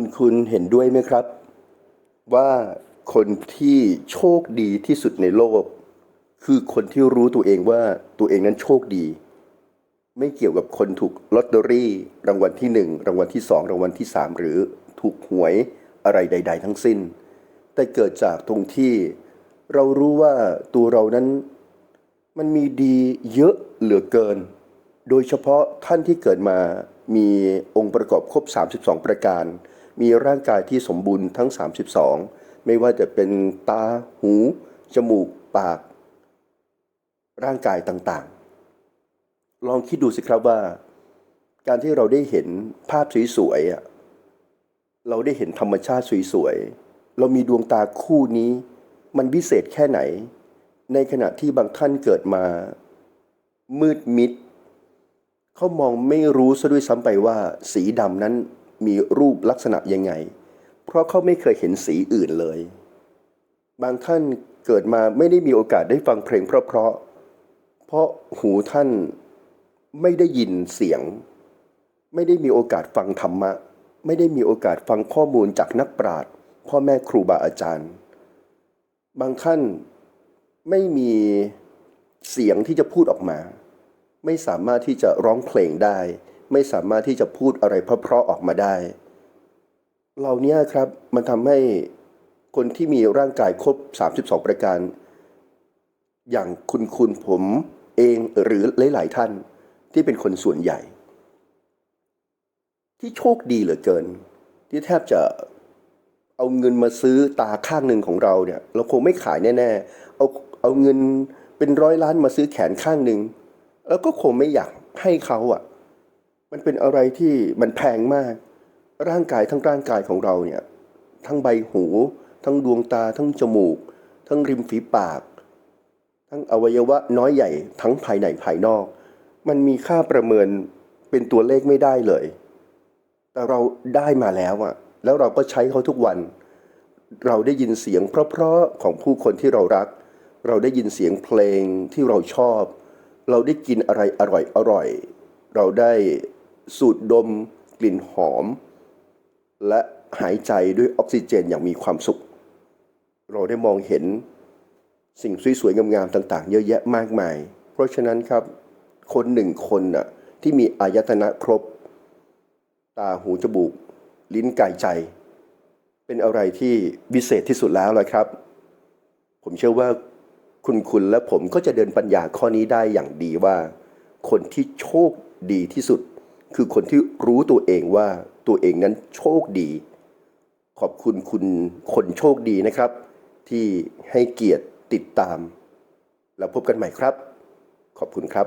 คุณคุณเห็นด้วยไหมครับ ว่าคนที่โชคดีที่สุดในโลก คือคนที่รู้ตัวเองว่าตัวเองนั้นโชคดี ไม่เกี่ยวกับคนถูกลอตเตอรี่ รางวัลที่หนึ่งรางวัลที่สองรางวัลที่สามหรือถูกหวยอะไรใด ๆ ทั้งสิ้น แต่เกิดจากตรงที่เรารู้ว่าตัวเรานั้นมันมีดีเยอะเหลือเกิน โดยเฉพาะท่านที่เกิดมามีองค์ประกอบครบ 32 ประการ มีร่างกายที่สมบูรณ์ทั้ง 32 ไม่ว่าจะเป็นตา หู จมูก ปาก ร่างกายต่างๆ ลองคิดดูสิครับว่า การที่เราได้เห็นภาพสวยๆ เราได้เห็นธรรมชาติสวยๆ เรามีดวงตาคู่นี้ มันพิเศษแค่ไหน ในขณะที่บางท่านเกิดมา มืดมิด เขามองไม่รู้ซะด้วยซ้ำไปว่าสีดำนั้น มีรูปลักษณะยังไง เพราะเขาไม่เคยเห็นสีอื่นเลย บางท่านเกิดมาไม่ได้มีโอกาสได้ฟังเพลงเพราะๆเพราะหูท่านไม่ได้ยินเสียง ไม่ได้มีโอกาสฟังธรรมะ ไม่ได้มีโอกาสฟังข้อมูลจากนักปราชญ์พ่อแม่ครูบาอาจารย์ บางท่านไม่มีเสียงที่จะพูดออกมา ไม่สามารถที่จะร้องเพลงได้ ไม่สามารถที่จะพูดอะไรเพราะๆออกมาได้ เหล่านี้ครับมันทำให้คนที่มีร่างกายครบ 32 ประการ อย่างคุณคุณผมเองหรือหลาย ๆ ท่านที่เป็นคนส่วนใหญ่ ที่โชคดีเหลือเกิน ที่แทบจะเอาเงินมาซื้อตาข้างหนึ่งของเราเนี่ย เราคงไม่ขายแน่ ๆ เอาเอาเงินเป็นร้อยล้านมาซื้อแขนข้างหนึ่งแล้วก็คงไม่อยากให้เขาอะ มันเป็นอะไรที่มันแพงมาก ร่างกายทั้งร่างกายของเราเนี่ยทั้งใบหู ทั้งดวงตา ทั้งจมูก ทั้งริมฝีปาก ทั้งอวัยวะน้อยใหญ่ทั้งภายในภายนอก มันมีค่าประเมินเป็นตัวเลขไม่ได้เลย แต่เราได้มาแล้วอะแล้วเราก็ใช้เขาทุกวัน เราได้ยินเสียงเพราะๆของผู้คนที่เรารัก เราได้ยินเสียงเพลงที่เราชอบ เราได้กินอะไรอร่อยอร่อยๆเราได้ สูดดมกลิ่นหอม และหายใจด้วยออกซิเจนอย่างมีความสุข เราได้มองเห็นสิ่งสวยๆงามๆต่างๆ เยอะแยะมากมาย เพราะฉะนั้นครับ คนหนึ่งคนน่ะที่มีอายตนะครบ ตาหูจมูก ลิ้นกายใจ เป็นอะไรที่วิเศษที่สุดแล้วละครับ ผมเชื่อว่าคุณคุณและผมก็จะเดินปัญญาข้อนี้ได้อย่างดีว่า คนที่โชคดีที่สุด คือคนที่รู้ตัวเองว่าตัวเองนั้นโชคดี ขอบคุณคุณคนโชคดีนะครับ ที่ให้เกียรติติดตาม แล้วพบกันใหม่ครับ ขอบคุณครับ